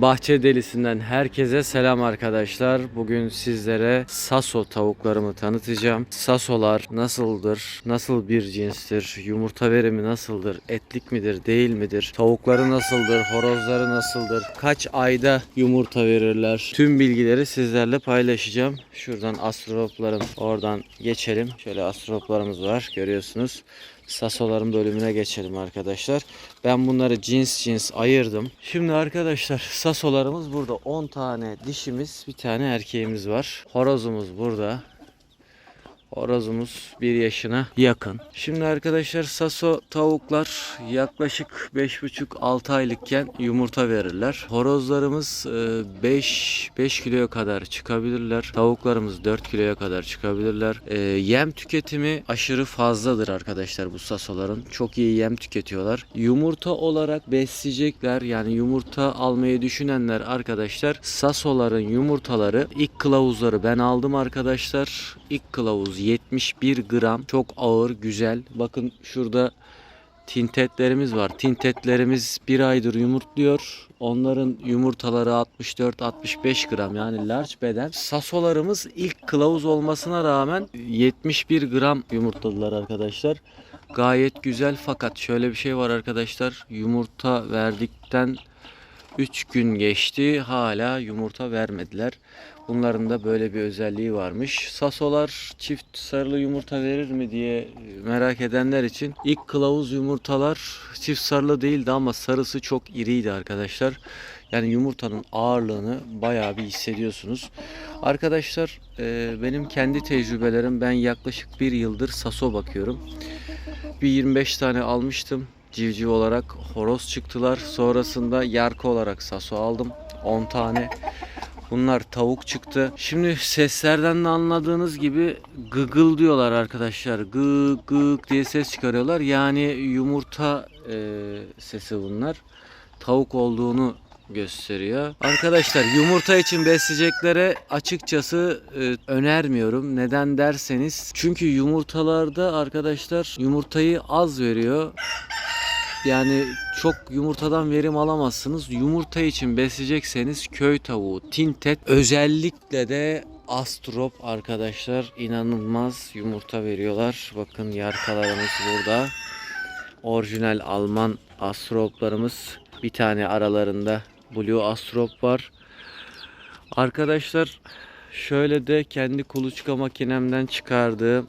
Bahçe Delisi'nden herkese selam arkadaşlar. Bugün sizlere Saso tavuklarımı tanıtacağım. Sasolar nasıldır? Nasıl bir cinstir? Yumurta verimi nasıldır? Etlik midir? Değil midir? Tavukları nasıldır? Horozları nasıldır? Kaç ayda yumurta verirler? Tüm bilgileri sizlerle paylaşacağım. Şuradan astroplarım oradan geçelim. Şöyle astroplarımız var görüyorsunuz. Sasoların bölümüne geçelim arkadaşlar. Ben bunları cins cins ayırdım. Şimdi arkadaşlar sasolarımız burada 10 tane dişimiz bir tane erkeğimiz var. Horozumuz burada. Horozumuz 1 yaşına yakın. Şimdi arkadaşlar saso tavuklar yaklaşık 5,5-6 aylıkken yumurta verirler. Horozlarımız 5 5 kiloya kadar çıkabilirler. Tavuklarımız 4 kiloya kadar çıkabilirler. E, Yem tüketimi aşırı fazladır arkadaşlar bu sasoların. Çok iyi yem tüketiyorlar. Yumurta olarak besleyecekler yani yumurta almayı düşünenler arkadaşlar sasoların yumurtaları ilk kılavuzları ben aldım arkadaşlar. İlk kılavuz 71 gram çok ağır güzel. Bakın şurada tintetlerimiz var. Tintetlerimiz bir aydır yumurtluyor. Onların yumurtaları 64-65 gram yani large beden. Sasolarımız ilk kılavuz olmasına rağmen 71 gram yumurtladılar arkadaşlar. Gayet güzel fakat şöyle bir şey var arkadaşlar. Yumurta verdikten 3 gün geçti hala yumurta vermediler. Bunların da böyle bir özelliği varmış. Sasolar çift sarılı yumurta verir mi diye merak edenler için ilk kılavuz yumurtalar çift sarılı değildi ama sarısı çok iriydi arkadaşlar. Yani yumurtanın ağırlığını bayağı bir hissediyorsunuz. Arkadaşlar e, benim kendi tecrübelerim ben yaklaşık bir yıldır saso bakıyorum. Bir 25 tane almıştım civciv olarak horoz çıktılar. Sonrasında yarka olarak saso aldım. 10 tane. Bunlar tavuk çıktı. Şimdi seslerden de anladığınız gibi gıgıl diyorlar arkadaşlar. Gık gık diye ses çıkarıyorlar. Yani yumurta e, sesi bunlar. Tavuk olduğunu gösteriyor. Arkadaşlar yumurta için besleyeceklere açıkçası e, önermiyorum. Neden derseniz çünkü yumurtalarda arkadaşlar yumurtayı az veriyor. Yani çok yumurtadan verim alamazsınız. Yumurta için besleyecekseniz köy tavuğu, tintet özellikle de astrop arkadaşlar inanılmaz yumurta veriyorlar. Bakın yarkalarımız burada. Orijinal Alman astroplarımız bir tane aralarında Blue Astrop var. Arkadaşlar şöyle de kendi kuluçka makinemden çıkardığım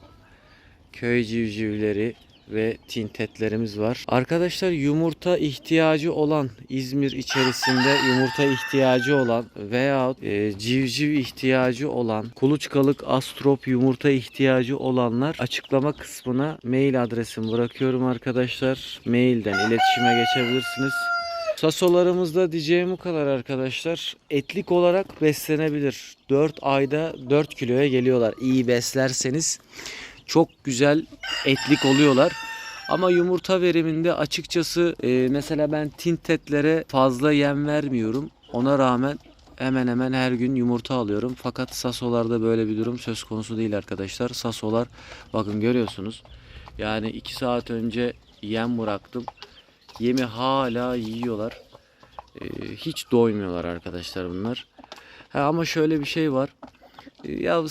köy civcivleri ve tintetlerimiz var. Arkadaşlar yumurta ihtiyacı olan İzmir içerisinde yumurta ihtiyacı olan veya e, civciv ihtiyacı olan kuluçkalık astrop yumurta ihtiyacı olanlar açıklama kısmına mail adresimi bırakıyorum arkadaşlar. Mailden iletişime geçebilirsiniz. Sasolarımızda diyeceğim bu kadar arkadaşlar. Etlik olarak beslenebilir. 4 ayda 4 kiloya geliyorlar. İyi beslerseniz çok güzel etlik oluyorlar. Ama yumurta veriminde açıkçası e, mesela ben tintetlere fazla yem vermiyorum. Ona rağmen hemen hemen her gün yumurta alıyorum. Fakat sasolarda böyle bir durum söz konusu değil arkadaşlar. Sasolar bakın görüyorsunuz. Yani 2 saat önce yem bıraktım. Yemi hala yiyorlar. E, hiç doymuyorlar arkadaşlar bunlar. Ha, ama şöyle bir şey var. E, ya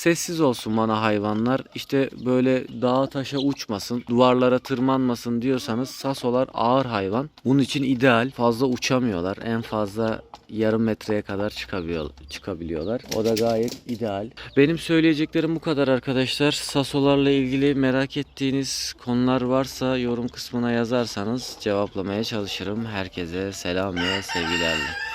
sessiz olsun bana hayvanlar. İşte böyle dağa taşa uçmasın, duvarlara tırmanmasın diyorsanız sasolar ağır hayvan. Bunun için ideal. Fazla uçamıyorlar. En fazla yarım metreye kadar çıkabiliyor, çıkabiliyorlar. O da gayet ideal. Benim söyleyeceklerim bu kadar arkadaşlar. Sasolarla ilgili merak ettiğiniz konular varsa yorum kısmına yazarsanız cevaplamaya çalışırım. Herkese selam ve sevgilerle.